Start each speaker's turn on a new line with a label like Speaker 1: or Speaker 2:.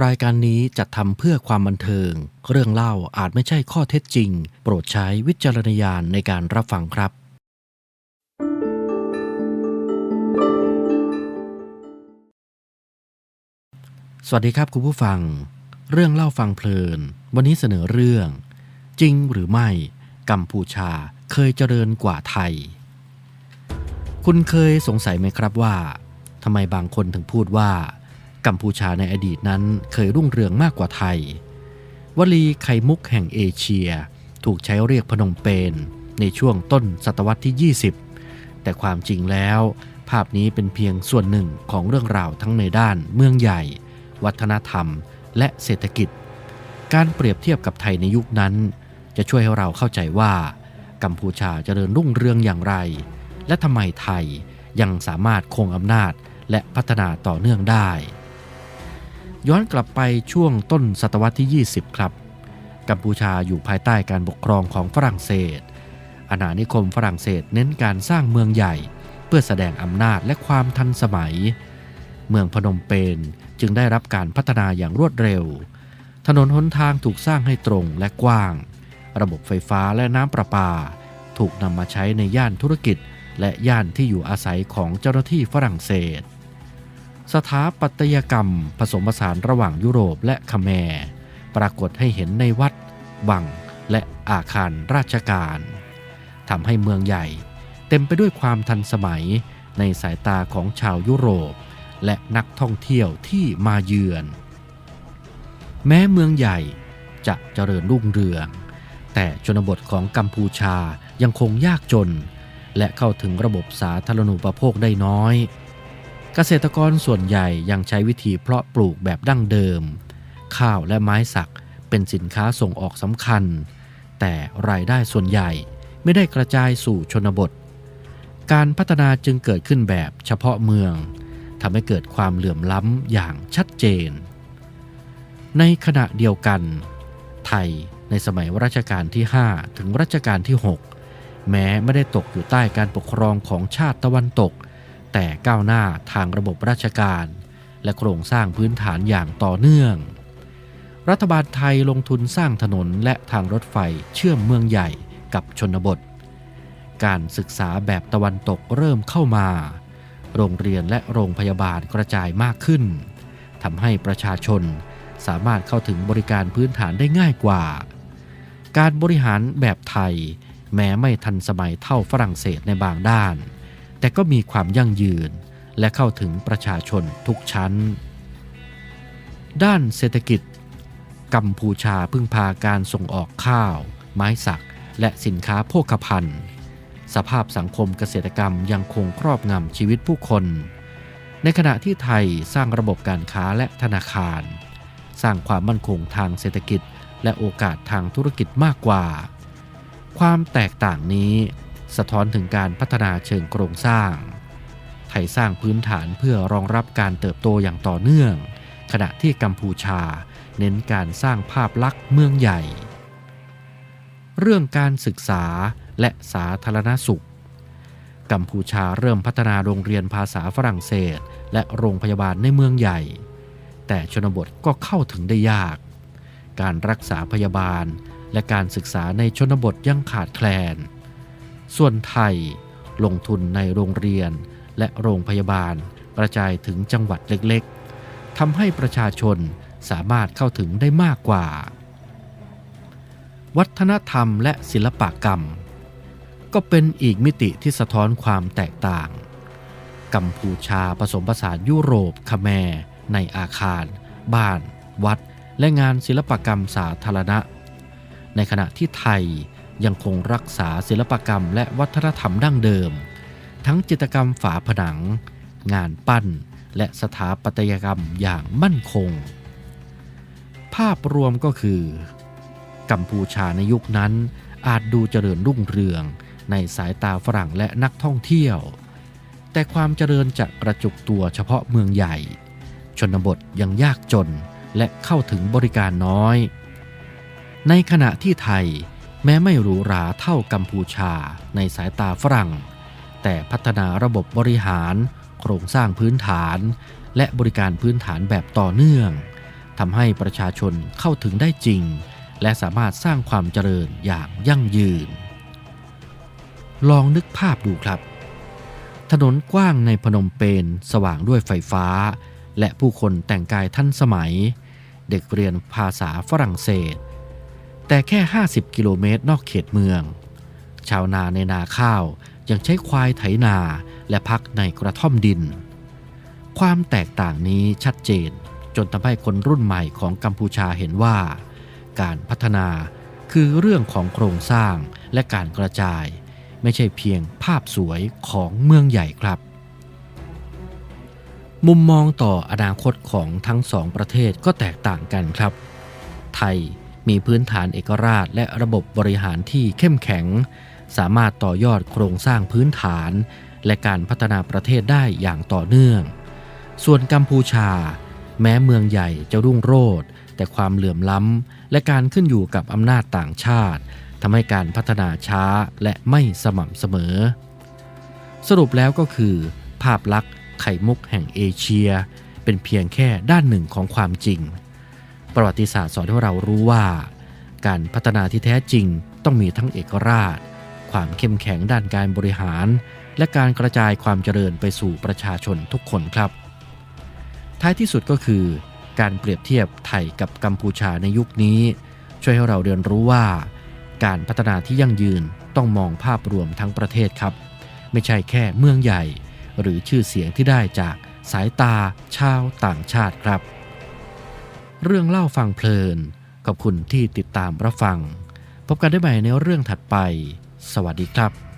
Speaker 1: รายการนี้จัดทำเพื่อความบันเทิง เรื่องเล่าอาจไม่ใช่ข้อเท็จจริง โปรดใช้วิจารณญาณในการรับฟังครับ สวัสดีครับคุณผู้ฟัง เรื่องเล่าฟังเพลิน วันนี้เสนอเรื่อง จริงหรือไม่ กัมพูชาเคยเจริญกว่าไทย คุณเคยสงสัยไหมครับว่าทำไมบางคนถึงพูดว่า กัมพูชาในอดีตนั้นเคยรุ่งเรืองมากกว่าไทย วลีไข่มุกแห่งเอเชีย ถูกใช้เรียกพนมเปญในช่วงต้นศตวรรษที่ 20 แต่ความจริงแล้ว ภาพนี้เป็นเพียงส่วนหนึ่งของเรื่องราวทั้งในด้านเมืองใหญ่ วัฒนธรรม และเศรษฐกิจ การเปรียบเทียบกับไทยในยุคนั้น จะช่วยให้เราเข้าใจว่า กัมพูชาเจริญรุ่งเรืองอย่างไร และทำไมไทยยังสามารถคงอำนาจและพัฒนาต่อเนื่องได้ ย้อนกลับไปช่วงต้นศตวรรษที่ 20 ครับ กัมพูชาอยู่ภายใต้การปกครองของฝรั่งเศส อาณานิคมฝรั่งเศสเน้นการสร้างเมืองใหญ่ เพื่อแสดงอำนาจและความทันสมัย เมืองพนมเปญจึงได้รับการพัฒนาอย่างรวดเร็ว ถนนหนทางถูกสร้างให้ตรงและกว้าง ระบบไฟฟ้าและน้ำประปา ถูกนำมาใช้ในย่านธุรกิจ และย่านที่อยู่อาศัยของเจ้าหน้าที่ฝรั่งเศส สถาปัตยกรรมผสมผสานระหว่างยุโรปและคแมร์ปรากฏให้เห็นในวัด วัง และอาคารราชการทำให้เมืองใหญ่ เต็มไปด้วยความทันสมัยในสายตาของชาวยุโรป และนักท่องเที่ยวที่มาเยือน แม้เมืองใหญ่จะเจริญรุ่งเรือง แต่ชนบทของกัมพูชายังคงยากจน และเข้าถึงระบบสาธารณูปโภคได้น้อย เกษตรกรส่วนใหญ่ยังใช้วิธีเพาะปลูกแบบดั้งเดิม ข้าวและไม้สักเป็นสินค้าส่งออกสำคัญ แต่รายได้ส่วนใหญ่ไม่ได้กระจายสู่ชนบท การพัฒนาจึงเกิดขึ้นแบบเฉพาะเมืองทำให้เกิดความเหลื่อมล้ำอย่างชัดเจน ในขณะเดียวกัน ไทยในสมัยรัชกาลที่ 5 ถึงรัชกาลที่ 6 แม้ไม่ได้ตกอยู่ใต้การปกครองของชาติตะวันตก แต่ก้าวหน้าทางระบบราชการ และโครงสร้างพื้นฐานอย่างต่อเนื่อง รัฐบาลไทยลงทุนสร้างถนนและทางรถไฟเชื่อมเมืองใหญ่กับชนบท การศึกษาแบบตะวันตกเริ่มเข้ามา โรงเรียนและโรงพยาบาลกระจายมากขึ้นทำให้ประชาชนสามารถเข้าถึงบริการพื้นฐานได้ง่ายกว่า การบริหารแบบไทยแม้ไม่ทันสมัยเท่าฝรั่งเศสในบางด้าน แต่ก็มีความยั่งยืนและเข้าถึงประชาชนทุกชั้น ด้านเศรษฐกิจ กัมพูชาพึ่งพาการส่งออกข้าว ไม้สัก และสินค้าโภคภัณฑ์ สภาพสังคมเกษตรกรรมยังคงครอบงำชีวิตผู้คน ในขณะที่ไทยสร้างระบบการค้าและธนาคาร สร้างความมั่นคงทางเศรษฐกิจและโอกาสทางธุรกิจมากกว่า ความแตกต่างนี้ สะท้อนถึงการพัฒนาเชิงโครงสร้าง ไทยสร้างพื้นฐานเพื่อรองรับการเติบโตอย่างต่อเนื่อง ขณะที่กัมพูชาเน้นการสร้างภาพลักษณ์เมืองใหญ่ เรื่องการศึกษาและสาธารณสุข กัมพูชาเริ่มพัฒนาโรงเรียนภาษาฝรั่งเศส และโรงพยาบาลในเมืองใหญ่ แต่ชนบทก็เข้าถึงได้ยาก การรักษาพยาบาลและการศึกษาในชนบทยังขาดแคลน ส่วนไทยลงทุนในโรงเรียนและโรงพยาบาลกระจายถึงจังหวัดเล็กๆทำให้ประชาชนสามารถเข้าถึงได้มากกว่า วัฒนธรรมและศิลปกรรม ก็เป็นอีกมิติที่สะท้อนความแตกต่าง กัมพูชาผสมผสานยุโรปคแมรในอาคาร บ้าน วัด และงานศิลปกรรมสาธารณะ ในขณะที่ไทย ยังคงรักษาศิลปกรรมและวัฒนธรรมดั้งเดิม ทั้งจิตรกรรมฝาผนัง งานปั้น และสถาปัตยกรรมอย่างมั่นคง ภาพรวมก็คือ กัมพูชาในยุคนั้นอาจดูเจริญรุ่งเรืองในสายตาฝรั่งและนักท่องเที่ยว แต่ความเจริญจะกระจุกตัวเฉพาะเมืองใหญ่ ชนบทยังยากจนและเข้าถึงบริการน้อย ในขณะที่ไทย แม้ไม่หรูหราเท่ากัมพูชาในสายตาฝรั่ง แต่พัฒนาระบบบริหาร โครงสร้างพื้นฐาน และบริการพื้นฐานแบบต่อเนื่องทำให้ประชาชนเข้าถึงได้จริง และสามารถสร้างความเจริญอย่างยั่งยืน ลองนึกภาพดูครับ ถนนกว้างในพนมเปญสว่างด้วยไฟฟ้า และผู้คนแต่งกายทันสมัย เด็กเรียนภาษาฝรั่งเศส แต่แค่ 50 กิโลเมตรนอกเขตเมือง ชาวนาในนาข้าวยังใช้ควายไถนาและพักในกระท่อมดิน ความแตกต่างนี้ชัดเจนจนทำให้คนรุ่นใหม่ของกัมพูชาเห็นว่า การพัฒนาคือเรื่องของโครงสร้างและการกระจาย ไม่ใช่เพียงภาพสวยของเมืองใหญ่ครับ มุมมองต่ออนาคตของทั้งสองประเทศก็แตกต่างกันครับ ไทย มีพื้นฐานเอกราชและระบบบริหารที่เข้มแข็ง สามารถต่อยอดโครงสร้างพื้นฐาน และการพัฒนาประเทศได้อย่างต่อเนื่อง ส่วนกัมพูชา แม้เมืองใหญ่จะรุ่งโรจน์แต่ความเหลื่อมล้ำ และการขึ้นอยู่กับอำนาจต่างชาติทำให้การพัฒนาช้าและไม่สม่ำเสมอ สรุปแล้วก็คือ ภาพลักษณ์ไข่มุกแห่งเอเชีย เป็นเพียงแค่ด้านหนึ่งของความจริง ประวัติศาสตร์สอนให้เรารู้ว่า การพัฒนาที่แท้จริงต้องมีทั้งเอกราช ความเข้มแข็งด้านการบริหาร และการกระจายความเจริญไปสู่ประชาชนทุกคนครับ ท้ายที่สุดก็คือ การเปรียบเทียบไทยกับกัมพูชาในยุคนี้ ช่วยให้เราเรียนรู้ว่า การพัฒนาที่ยั่งยืนต้องมองภาพรวมทั้งประเทศครับ ไม่ใช่แค่เมืองใหญ่ หรือชื่อเสียงที่ได้จากสายตาชาวต่างชาติครับ เรื่องเล่าฟังเพลิน ขอบคุณที่ติดตามรับฟัง พบกันได้ใหม่ในเรื่องถัดไป สวัสดีครับ